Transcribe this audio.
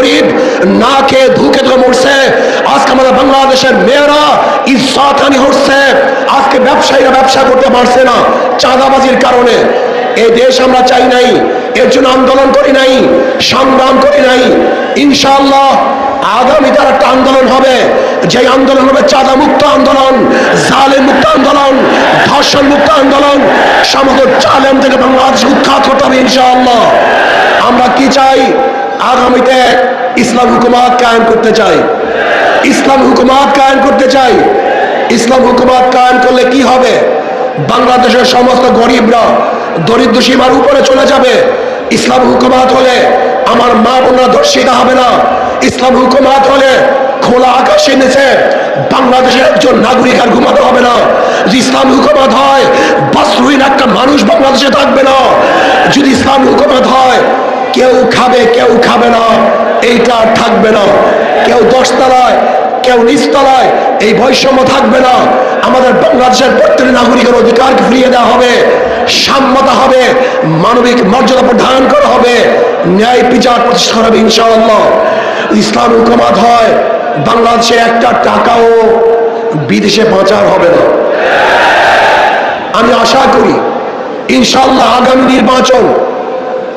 গরিব না খেয়ে ধুকে ধুকে মরছে। আজকে আমাদের বাংলাদেশের মেয়েরা ইজ্জতহানি হচ্ছে। আজকে ব্যবসায়ীরা ব্যবসা করতে পারছে না চাঁদাবাজির কারণে। এই দেশ আমরা চাই নাই, এর জন্য আন্দোলন করি নাই, সংগ্রাম করি নাই। ইনশাল্লাহ আগামী তার একটা আন্দোলন হবে। যে আন্দোলন হবে চাঁদা মুক্ত আন্দোলন জালেম মুক্ত আন্দোলন ধর্ষণ মুক্ত আন্দোলন, সমগ্র চালেম থেকে বাংলাদেশ উৎখাত করতে হবে ইনশাআল্লাহ। আমরা কি চাই? আগামীতে ইসলাম হুকুমাত কায়েম করতে চাই। ইসলাম হুকুমাত কায়েম করতে চাই। ইসলাম হুকুমাত কায়েম করলে কি হবে? বাংলাদেশের সমস্ত গরিবরা দরিদ্র সীমার উপরে চলে যাবে। ইসলাম হুকুমাত হলে আমার মা বোনরা ধর্ষিত হবে না। ইসলাম হুকুমাত হলে খোলা আকাশের নিচে বাংলাদেশের একজন নাগরিক আর ঘুমাতে হবে না। যদি ইসলাম হুকুমাত হয় বস্ত্রহীন একটা মানুষ বাংলাদেশে থাকবে না। যদি ইসলাম হুকুমাত হয় কেউ খাবে কেউ খাবে না। এইটা থাকবে না। কেউ দশতলায়, কেউ নিচতলায়, এই বৈষম্য থাকবে না। আমাদের বাংলাদেশের প্রত্যেক নাগরিকের অধিকার ফিরিয়ে দেওয়া হবে, সাম্যতা হবে, মানবিক মর্যাদা প্রদান করা হবে। ন্যায় বিচার প্রতিষ্ঠা হবে, ইনশাআল্লাহ। ইসলাম হুকুমাত হয় বাংলাদেশে একটা টাকাও বিদেশে পাচার হবে না। আমি আশা করি, ইনশাআল্লাহ আগামী নির্বাচন